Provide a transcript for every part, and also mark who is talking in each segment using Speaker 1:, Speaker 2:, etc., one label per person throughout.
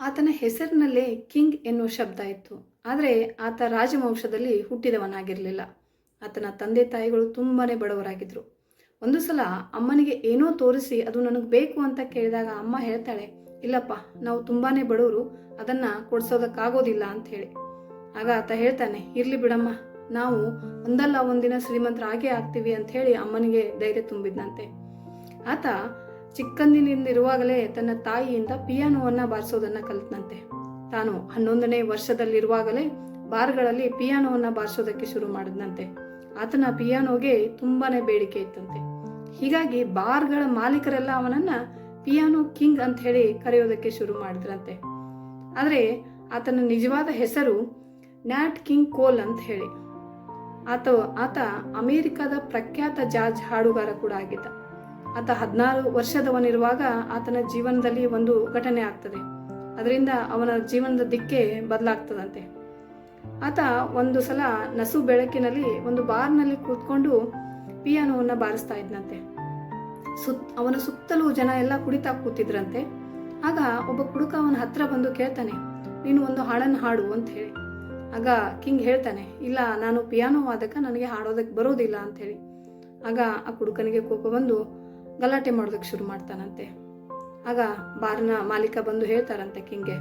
Speaker 1: ಆತನ ಹೆಸರಿನಲ್ಲೇ ಕಿಂಗ್ ಎನ್ನುವ ಶಬ್ದ ಇತ್ತು. ಆದರೆ ಆತ ರಾಜವಂಶದಲ್ಲಿ ಹುಟ್ಟಿದವನಾಗಿರಲಿಲ್ಲ. ಆತನ ತಂದೆ ತಾಯಿಗಳು ತುಂಬಾ ಬಡವರಾಗಿದ್ದರು ಒಂದು ಸಲ ಅಮ್ಮನಿಗೆ ಏನೋ ತೋರಿಸಿ ಅದು ನನಗೆ ಬೇಕು ಅಂತ ಕೇಳಿದಾಗ ಅಮ್ಮ ಹೇಳ್ತಾಳೆ, ಇಲ್ಲಪ್ಪ, ನಾವು ತುಂಬಾ ಬಡವರು, ಅದನ್ನು ಕೊಡ್ಸೋದಕ್ಕಾಗೋದಿಲ್ಲ ಅಂತ ಹೇಳಿ. ಆಗ ಆತ ಹೇಳ್ತಾನೆ, ಇರಲಿ ಬಿಡಮ್ಮ, ನಾವು ಒಂದಲ್ಲ ಒಂದಿನ ಶ್ರೀಮಂತರಾಗೇ ಆಗ್ತೀವಿ ಅಂತ ಹೇಳಿ ಅಮ್ಮನಿಗೆ ಧೈರ್ಯ ತುಂಬಿದ್ನಂತೆ. ಆತ ಚಿಕ್ಕಂದಿನಿಂದಿರುವಾಗಲೇ ತನ್ನ ತಾಯಿಯಿಂದ ಪಿಯಾನೋವನ್ನು ಬಾರಿಸೋದನ್ನು ಕಲಿತನಂತೆ. ತಾನು ಹನ್ನೊಂದನೇ ವರ್ಷದಲ್ಲಿರುವಾಗಲೇ ಬಾರ್ಗಳಲ್ಲಿ ಪಿಯಾನೋವನ್ನು ಬಾರಿಸೋದಕ್ಕೆ ಶುರು ಮಾಡಿದ್ನಂತೆ. ಆತನ ಪಿಯಾನೋಗೆ ತುಂಬಾನೇ ಬೇಡಿಕೆ ಇತ್ತಂತೆ. ಹೀಗಾಗಿ ಬಾರ್ಗಳ ಮಾಲೀಕರೆಲ್ಲ ಅವನನ್ನ ಪಿಯಾನೋ ಕಿಂಗ್ ಅಂತ ಹೇಳಿ ಕರೆಯೋದಕ್ಕೆ ಶುರು ಮಾಡಿದ್ರಂತೆ. ಆದರೆ ಆತನ ನಿಜವಾದ ಹೆಸರು ನ್ಯಾಟ್ ಕಿಂಗ್ ಕೋಲ್ ಅಂತ ಹೇಳಿ. ಆತ ಆತ ಅಮೇರಿಕಾದ ಪ್ರಖ್ಯಾತ ಜಾಜ್ ಹಾಡುಗಾರ ಕೂಡ ಆಗಿದ್ದ. ಆತ ಹದಿನಾರು ವರ್ಷದವನಿರುವಾಗ ಆತನ ಜೀವನದಲ್ಲಿ ಒಂದು ಘಟನೆ ಆಗ್ತದೆ. ಅದರಿಂದ ಅವನ ಜೀವನದ ದಿಕ್ಕೆ ಬದಲಾಗ್ತದಂತೆ. ಆತ ಒಂದು ಸಲ ನಸು ಬೆಳಕಿನಲ್ಲಿ ಒಂದು ಬಾರ್ನಲ್ಲಿ ಕೂತ್ಕೊಂಡು ಪಿಯಾನೋವನ್ನು ಬಾರಿಸ್ತಾ ಇದ್ನಂತೆ. ಸುತ್, ಅವನ ಸುತ್ತಲೂ ಜನ ಎಲ್ಲ ಕುಡಿತಾ ಕೂತಿದ್ರಂತೆ. ಆಗ ಒಬ್ಬ ಕುಡುಕ ಅವನ ಹತ್ರ ಬಂದು ಕೇಳ್ತಾನೆ, ನೀನು ಒಂದು ಹಾಡನ್ನು ಹಾಡು ಅಂತ ಹೇಳಿ. ಆಗ ಕಿಂಗ್ ಹೇಳ್ತಾನೆ, ಇಲ್ಲ, ನಾನು ಪಿಯಾನೋ ವಾದಕ, ನನಗೆ ಹಾಡೋದಕ್ಕೆ ಬರೋದಿಲ್ಲ ಅಂತ ಹೇಳಿ. ಆಗ ಆ ಕುಡುಕನಿಗೆ ಕೋಪ ಬಂದು ಗಲಾಟೆ ಮಾಡೋದಕ್ಕೆ ಶುರು ಮಾಡ್ತಾನಂತೆ. ಆಗ ಬಾರ್ನ ಮಾಲೀಕ ಬಂದು ಹೇಳ್ತಾರಂತೆ ಕಿಂಗೆ,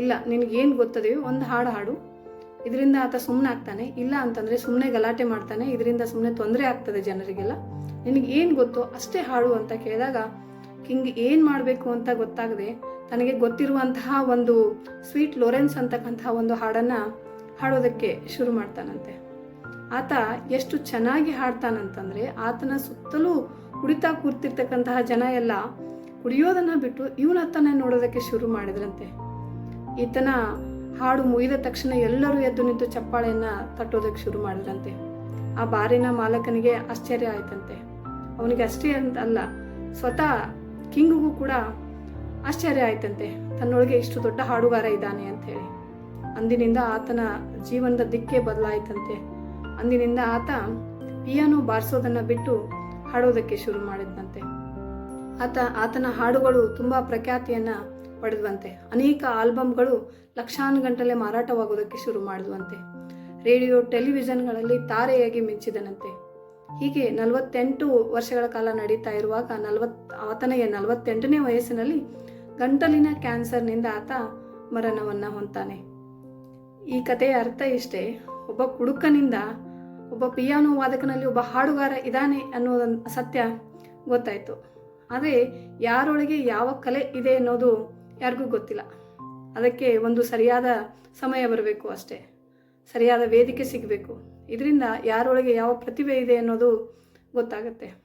Speaker 1: ಇಲ್ಲ ನಿನಗೇನು ಗೊತ್ತದೆಯೋ ಒಂದು ಹಾಡು ಹಾಡು. ಇದರಿಂದ ಆತ ಸುಮ್ಮನೆ ಆಗ್ತಾನೆ. ಇಲ್ಲ ಅಂತಂದರೆ ಸುಮ್ಮನೆ ಗಲಾಟೆ ಮಾಡ್ತಾನೆ. ಇದರಿಂದ ಸುಮ್ಮನೆ ತೊಂದರೆ ಆಗ್ತದೆ ಜನರಿಗೆಲ್ಲ. ನಿನಗೆ ಏನು ಗೊತ್ತೋ ಅಷ್ಟೇ ಹಾಡು ಅಂತ ಕೇಳಿದಾಗ ಕಿಂಗ್, ಏನು ಮಾಡಬೇಕು ಅಂತ ಗೊತ್ತಾಗದೆ ತನಗೆ ಗೊತ್ತಿರುವಂತಹ ಒಂದು ಸ್ವೀಟ್ ಲೊರೆನ್ಸ್ ಅಂತಕ್ಕಂತಹ ಒಂದು ಹಾಡನ್ನು ಹಾಡೋದಕ್ಕೆ ಶುರು ಮಾಡ್ತಾನಂತೆ. ಆತ ಎಷ್ಟು ಚೆನ್ನಾಗಿ ಹಾಡ್ತಾನಂತಂದರೆ ಆತನ ಸುತ್ತಲೂ ಕುಡಿತಾ ಕೂರ್ತಿರ್ತಕ್ಕಂತಹ ಜನ ಎಲ್ಲ ಕುಡಿಯೋದನ್ನ ಬಿಟ್ಟು ಇವನತ್ತನ ನೋಡೋದಕ್ಕೆ ಶುರು ಮಾಡಿದ್ರಂತೆ. ಈತನ ಹಾಡು ಮುಗಿದ ತಕ್ಷಣ ಎಲ್ಲರೂ ಎದ್ದು ನಿಂತು ಚಪ್ಪಾಳೆಯನ್ನ ತಟ್ಟೋದಕ್ಕೆ ಶುರು ಮಾಡಿದ್ರಂತೆ. ಆ ಬಾರಿನ ಮಾಲಕನಿಗೆ ಆಶ್ಚರ್ಯ ಆಯ್ತಂತೆ. ಅವನಿಗೆ ಅಷ್ಟೇ ಅಂತ ಅಲ್ಲ, ಸ್ವತಃ ಕಿಂಗ್ಗೂ ಕೂಡ ಆಶ್ಚರ್ಯ ಆಯ್ತಂತೆ. ತನ್ನೊಳಗೆ ಇಷ್ಟು ದೊಡ್ಡ ಹಾಡುಗಾರ ಇದ್ದಾನೆ ಅಂತ ಹೇಳಿ. ಅಂದಿನಿಂದ ಆತನ ಜೀವನದ ದಿಕ್ಕೇ ಬದಲಾಯ್ತಂತೆ. ಅಂದಿನಿಂದ ಆತ ಪಿಯಾನೋ ಬಾರಿಸೋದನ್ನ ಬಿಟ್ಟು ಹಾಡೋದಕ್ಕೆ ಶುರು ಮಾಡಿದ್ನಂತೆ. ಆತ, ಆತನ ಹಾಡುಗಳು ತುಂಬ ಪ್ರಖ್ಯಾತಿಯನ್ನ ಪಡೆದ್ವಂತೆ. ಅನೇಕ ಆಲ್ಬಮ್ಗಳು ಲಕ್ಷಾನುಗಂಟಲೆ ಮಾರಾಟವಾಗೋದಕ್ಕೆ ಶುರು ಮಾಡಿದ್ವಂತೆ. ರೇಡಿಯೋ, ಟೆಲಿವಿಷನ್ಗಳಲ್ಲಿ ತಾರೆಯಾಗಿ ಮಿಂಚಿದನಂತೆ. ಹೀಗೆ ನಲವತ್ತೆಂಟು ವರ್ಷಗಳ ಕಾಲ ನಡೀತಾ ಇರುವಾಗ ನಲವತ್ ಆತನಿಗೆ ನಲವತ್ತೆಂಟನೇ ವಯಸ್ಸಿನಲ್ಲಿ ಗಂಟಲಿನ ಕ್ಯಾನ್ಸರ್ನಿಂದ ಆತ ಮರಣವನ್ನ ಹೊಂತಾನೆ ಈ ಕಥೆಯ ಅರ್ಥ ಇಷ್ಟೇ. ಒಬ್ಬ ಕುಡುಕನಿಂದ ಒಬ್ಬ ಪಿಯಾನೋ ವಾದಕನಲ್ಲಿ ಒಬ್ಬ ಹಾಡುಗಾರ ಇದ್ದಾನೆ ಅನ್ನೋದನ್ನು ಸತ್ಯ ಗೊತ್ತಾಯಿತು. ಆದರೆ ಯಾರೊಳಗೆ ಯಾವ ಕಲೆ ಇದೆ ಅನ್ನೋದು ಯಾರಿಗೂ ಗೊತ್ತಿಲ್ಲ. ಅದಕ್ಕೆ ಒಂದು ಸರಿಯಾದ ಸಮಯ ಬರಬೇಕು ಅಷ್ಟೇ. ಸರಿಯಾದ ವೇದಿಕೆ ಸಿಗಬೇಕು. ಇದರಿಂದ ಯಾರೊಳಗೆ ಯಾವ ಪ್ರತಿಭೆ ಇದೆ ಅನ್ನೋದು ಗೊತ್ತಾಗುತ್ತೆ.